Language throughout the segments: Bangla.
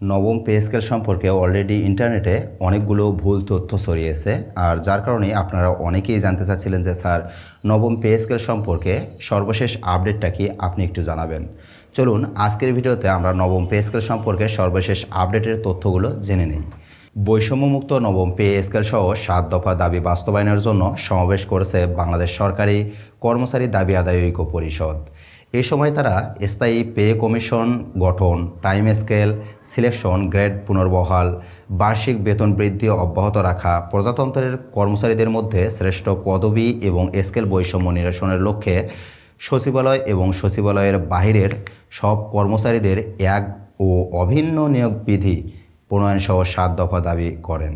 নবম পে স্কেল সম্পর্কে অলরেডি ইন্টারনেটে অনেকগুলো ভুল তথ্য ছড়িয়েছে। আর যার কারণে আপনারা অনেকেই জানতে চাচ্ছিলেন যে, স্যার, নবম পে স্কেল সম্পর্কে সর্বশেষ আপডেটটা কি আপনি একটু জানাবেন? চলুন, আজকের ভিডিওতে আমরা নবম পে স্কেল সম্পর্কে সর্বশেষ আপডেটের তথ্যগুলো জেনে নিই। বৈষম্যমুক্ত নবম পে স্কেল সহ সাত দফা দাবি বাস্তবায়নের জন্য সমাবেশ করেছে বাংলাদেশ সরকারি কর্মচারী দাবি আদায় ঐক্য পরিষদ। এ সময় তারা স্থায়ী পে কমিশন, গঠন, টাইম স্কেল, সিলেকশন, গ্রেড পুনর্বহাল, বার্ষিক বেতন বৃদ্ধি অব্যাহত রাখা, প্রজাতন্ত্রের কর্মচারীদের মধ্যে শ্রেষ্ঠ পদবি এবং স্কেল বৈষম্য নিরসনের লক্ষ্যে সচিবালয় এবং সচিবালয়ের বাহিরের সব কর্মচারীদের এক ও অভিন্ন নিয়োগ বিধি প্রণয়নসহ সাত দফা দাবি করেন।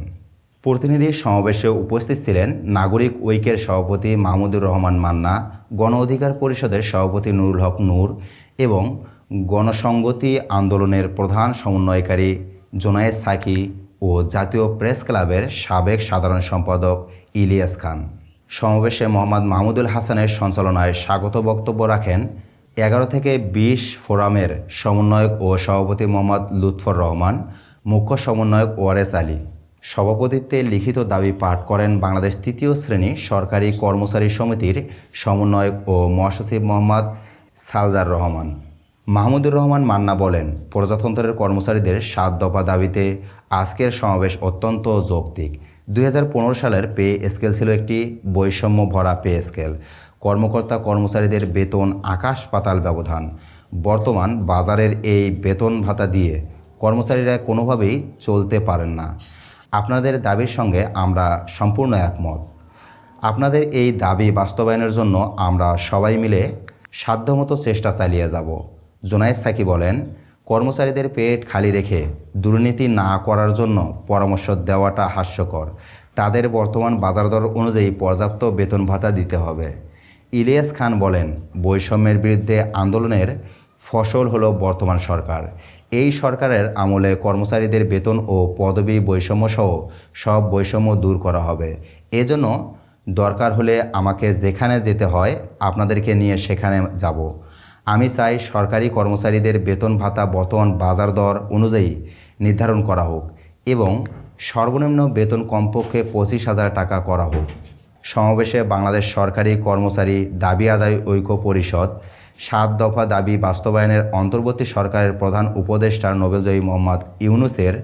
প্রতিনিধি সমাবেশে উপস্থিত ছিলেন নাগরিক ঐক্যের সভাপতি মাহমুদুর রহমান মান্না, গণ অধিকার পরিষদের সভাপতি নুরুল হক নূর এবং গণসংগতি আন্দোলনের প্রধান সমন্বয়কারী জোনায়েদ সাকি ও জাতীয় প্রেস ক্লাবের সাবেক সাধারণ সম্পাদক ইলিয়াস খান। সমাবেশে মোহাম্মদ মাহমুদুল হাসানের সঞ্চালনায় স্বাগত বক্তব্য রাখেন এগারো থেকে বিশ ফোরামের সমন্বয়ক ও সভাপতি মোহাম্মদ লুৎফর রহমান, মুখ্য সমন্বয়ক ওয়ারেস আলী। সভাপতিত্বে লিখিত দাবি পাঠ করেন বাংলাদেশ তৃতীয় শ্রেণি সরকারি কর্মচারী সমিতির সমন্বয়ক ও মহাসচিব মোহাম্মদ সালজার রহমান। মাহমুদুর রহমান মান্না বলেন, প্রজাতন্ত্রের কর্মচারীদের সাত দফা দাবিতে আজকের সমাবেশ অত্যন্ত যৌক্তিক। দুই হাজার পনেরো সালের পে স্কেল ছিল একটি বৈষম্য ভরা পে স্কেল। কর্মকর্তা কর্মচারীদের বেতন আকাশ পাতাল ব্যবধান। বর্তমান বাজারের এই বেতন ভাতা দিয়ে কর্মচারীরা কোনোভাবেই চলতে পারেন না। আপনাদের দাবির সঙ্গে আমরা সম্পূর্ণ একমত। আপনাদের এই দাবি বাস্তবায়নের জন্য আমরা সবাই মিলে সাধ্যমতো চেষ্টা চালিয়ে যাব। জোনায়েদ সাকি বলেন, কর্মচারীদের পেট খালি রেখে দুর্নীতি না করার জন্য পরামর্শ দেওয়াটা হাস্যকর। তাদের বর্তমান বাজার দর অনুযায়ী পর্যাপ্ত বেতন ভাতা দিতে হবে। ইলিয়াস খান বলেন, বৈষম্যের বিরুদ্ধে আন্দোলনের ফসল হলো বর্তমান সরকার। এই সরকারের আমলে কর্মচারীদের বেতন ও পদবি বৈষম্য সহ সব বৈষম্য দূর করা হবে। এজন্য দরকার হলে আমাকে যেখানে যেতে হয়, আপনাদেরকে নিয়ে সেখানে যাব। আমি চাই সরকারি কর্মচারীদের বেতন ভাতা বর্তমান বাজার দর অনুযায়ী নির্ধারণ করা হোক এবং সর্বনিম্ন বেতন কমপক্ষে পঁচিশ হাজার টাকা করা হোক। সমাবেশে বাংলাদেশ সরকারি কর্মচারী দাবি আদায় ঐক্য পরিষদ সাত দফা দাবি বাস্তবায়নের অন্তর্বর্তী সরকারের প্রধান উপদেষ্টা নোবেলজয়ী মোহাম্মদ ইউনুসের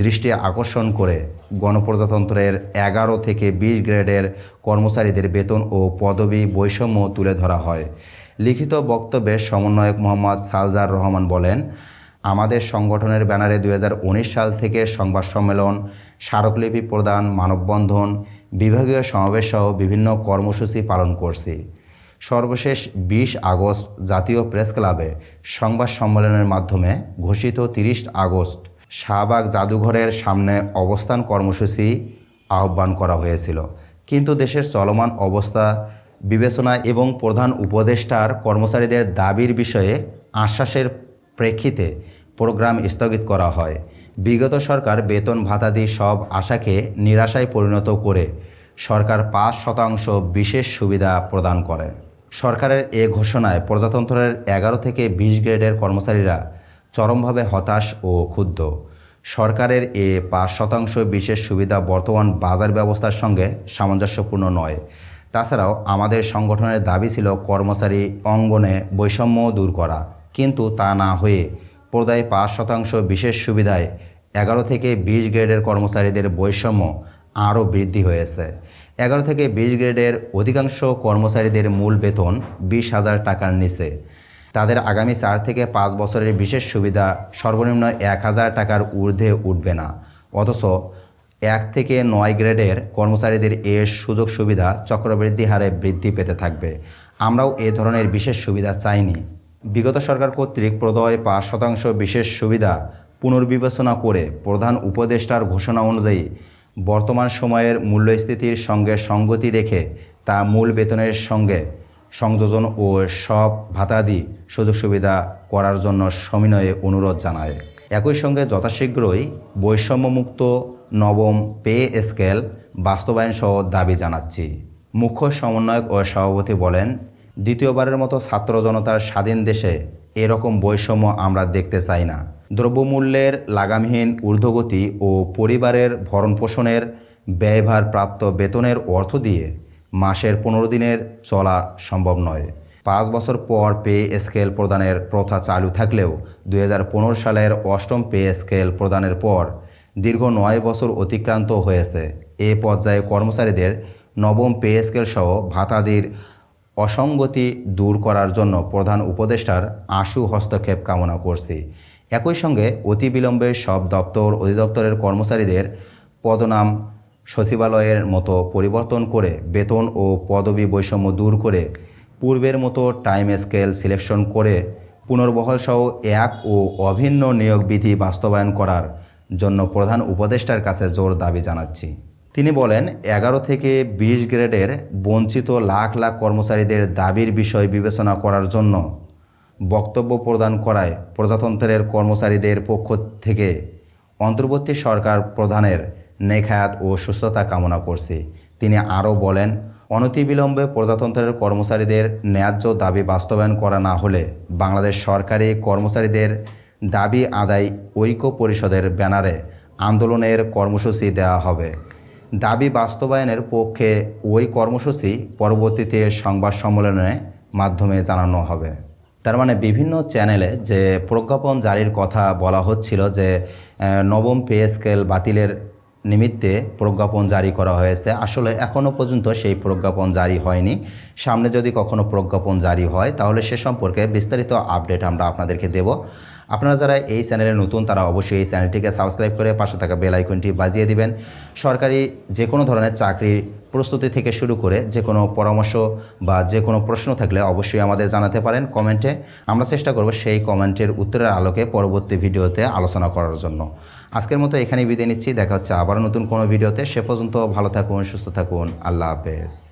দৃষ্টি আকর্ষণ করে গণপ্রজাতন্ত্রের এগারো থেকে বিশ গ্রেডের কর্মচারীদের বেতন ও পদবি বৈষম্য তুলে ধরা হয়। লিখিত বক্তব্যে সমন্বয়ক মোহাম্মদ সালজার রহমান বলেন, আমাদের সংগঠনের ব্যানারে দু হাজার উনিশ সাল থেকে সংবাদ সম্মেলন, স্মারকলিপি প্রদান, মানববন্ধন, বিভাগীয় সমাবেশ সহ বিভিন্ন কর্মসূচি পালন করছি। সর্বশেষ বিশ আগস্ট জাতীয় প্রেস ক্লাবে সংবাদ সম্মেলনের মাধ্যমে ঘোষিত তিরিশ আগস্ট শাহবাগ জাদুঘরের সামনে অবস্থান কর্মসূচি আহ্বান করা হয়েছিল। কিন্তু দেশের চলমান অবস্থা বিবেচনা এবং প্রধান উপদেষ্টার কর্মচারীদের দাবির বিষয়ে আশ্বাসের প্রেক্ষিতে প্রোগ্রাম স্থগিত করা হয়। বিগত সরকার বেতন ভাতাদি সব আশাকে নিরাশায় পরিণত করে সরকার পাঁচ শতাংশ বিশেষ সুবিধা প্রদান করে। সরকারের এ ঘোষণায় প্রজাতন্ত্রের এগারো থেকে বিশ গ্রেডের কর্মচারীরা চরমভাবে হতাশ ও ক্ষুব্ধ। সরকারের এ পাঁচ শতাংশ বিশেষ সুবিধা বর্তমান বাজার ব্যবস্থার সঙ্গে সামঞ্জস্যপূর্ণ নয়। তাছাড়াও আমাদের সংগঠনের দাবি ছিল কর্মচারী অঙ্গনে বৈষম্য দূর করা। কিন্তু তা না হয়ে পর্দায় পাঁচ শতাংশ বিশেষ সুবিধায় এগারো থেকে বিশ গ্রেডের কর্মচারীদের বৈষম্য আরও বৃদ্ধি হয়েছে। এগারো থেকে বিশ গ্রেডের অধিকাংশ কর্মচারীদের মূল বেতন বিশ হাজার টাকার নিচে। তাদের আগামী চার থেকে পাঁচ বছরের বিশেষ সুবিধা সর্বনিম্ন এক হাজার টাকার ঊর্ধ্বে উঠবে না। অথচ এক থেকে নয় গ্রেডের কর্মচারীদের এ সুযোগ সুবিধা চক্রবৃদ্ধি হারে বৃদ্ধি পেতে থাকবে। আমরাও এ ধরনের বিশেষ সুবিধা চাইনি। বিগত সরকার কর্তৃক প্রদয় পাঁচ শতাংশ বিশেষ সুবিধা পুনর্বিবেচনা করে প্রধান উপদেষ্টার ঘোষণা অনুযায়ী বর্তমান সময়ের মূল্যস্থিতির সঙ্গে সঙ্গতি রেখে তা মূল বেতনের সঙ্গে সংযোজন ও সব ভাতাদি সুযোগ সুবিধা করার জন্য সমিনয়ে অনুরোধ জানায়। একই সঙ্গে যথাশীঘ্রই বৈষম্যমুক্ত নবম পে স্কেল বাস্তবায়ন সহ দাবি জানাচ্ছি। মুখ্য সমন্বয়ক ও সভাপতি বলেন, দ্বিতীয়বারের মতো ছাত্র জনতার স্বাধীন দেশে এরকম বৈষম্য আমরা দেখতে চাই না। দ্রব্যমূল্যের লাগামহীন ঊর্ধ্বগতি ও পরিবারের ভরণপোষণের ব্যয়ভার প্রাপ্ত বেতনের অর্থ দিয়ে মাসের পনেরো দিনের চলা সম্ভব নয়। পাঁচ বছর পর পে স্কেল প্রদানের প্রথা চালু থাকলেও দু হাজার পনেরো সালের অষ্টম পে স্কেল প্রদানের পর দীর্ঘ নয় বছর অতিক্রান্ত হয়েছে। এ পর্যায়ে কর্মচারীদের নবম পে স্কেল সহ ভাতাদির অসঙ্গতি দূর করার জন্য প্রধান উপদেষ্টার আশু হস্তক্ষেপ কামনা করছি। একই সঙ্গে অতি বিলম্বে সব দপ্তর অধিদপ্তরের কর্মচারীদের পদনাম সচিবালয়ের মতো পরিবর্তন করে বেতন ও পদবি বৈষম্য দূর করে পূর্বের মতো টাইম স্কেল সিলেকশন করে পুনর্বহাল সহ এক ও অভিন্ন নিয়োগ বিধি বাস্তবায়ন করার জন্য প্রধান উপদেষ্টার কাছে জোর দাবি জানাচ্ছি। তিনি বলেন, এগারো থেকে বিশ গ্রেডের বঞ্চিত লাখ লাখ কর্মচারীদের দাবির বিষয় বিবেচনা করার জন্য বক্তব্য প্রদান করায় প্রজাতন্ত্রের কর্মচারীদের পক্ষ থেকে অন্তর্বর্তী সরকার প্রধানের নেখায়াত ও সুস্থতা কামনা করছি। তিনি আরও বলেন, অনতিবিলম্বে প্রজাতন্ত্রের কর্মচারীদের ন্যায্য দাবি বাস্তবায়ন করা না হলে বাংলাদেশ সরকারি কর্মচারীদের দাবি আদায় ঐক্য পরিষদের ব্যানারে আন্দোলনের কর্মসূচি দেওয়া হবে। দাবি বাস্তবায়নের পক্ষে ওই কর্মসূচি পরবর্তীতে সংবাদ সম্মেলনের মাধ্যমে জানানো হবে। তার মানে বিভিন্ন চ্যানেলে যে প্রজ্ঞাপন জারির কথা বলা হচ্ছিল যে নবম পে স্কেল বাতিলের নিমিত্তে প্রজ্ঞাপন জারি করা হয়েছে। আসলে এখনও পর্যন্ত সেই প্রজ্ঞাপন জারি হয়নি। সামনে যদি কখনো প্রজ্ঞাপন জারি হয়, তাহলে সে সম্পর্কে বিস্তারিত আপডেট আমরা আপনাদেরকে দেব। আপনারা যারা এই চ্যানেলে নতুন, তারা অবশ্যই এই চ্যানেলটিকে সাবস্ক্রাইব করে পাশে থাকা বেল আইকনটি বাজিয়ে দিবেন। সরকারি যে কোনো ধরনের চাকরির প্রস্তুতি থেকে শুরু করে যে কোনো পরামর্শ বা যে কোনো প্রশ্ন থাকলে অবশ্যই আমাদের জানাতে পারেন কমেন্টে। আমরা চেষ্টা করব সেই কমেন্টের উত্তরের আলোকে পরবর্তী ভিডিওতে আলোচনা করার জন্য। আজকের মতো এখানেই বিদায় নিচ্ছি। দেখা হচ্ছে আবার নতুন কোনো ভিডিওতে। সে পর্যন্ত ভালো থাকুন, সুস্থ থাকুন। আল্লাহ হাফেজ।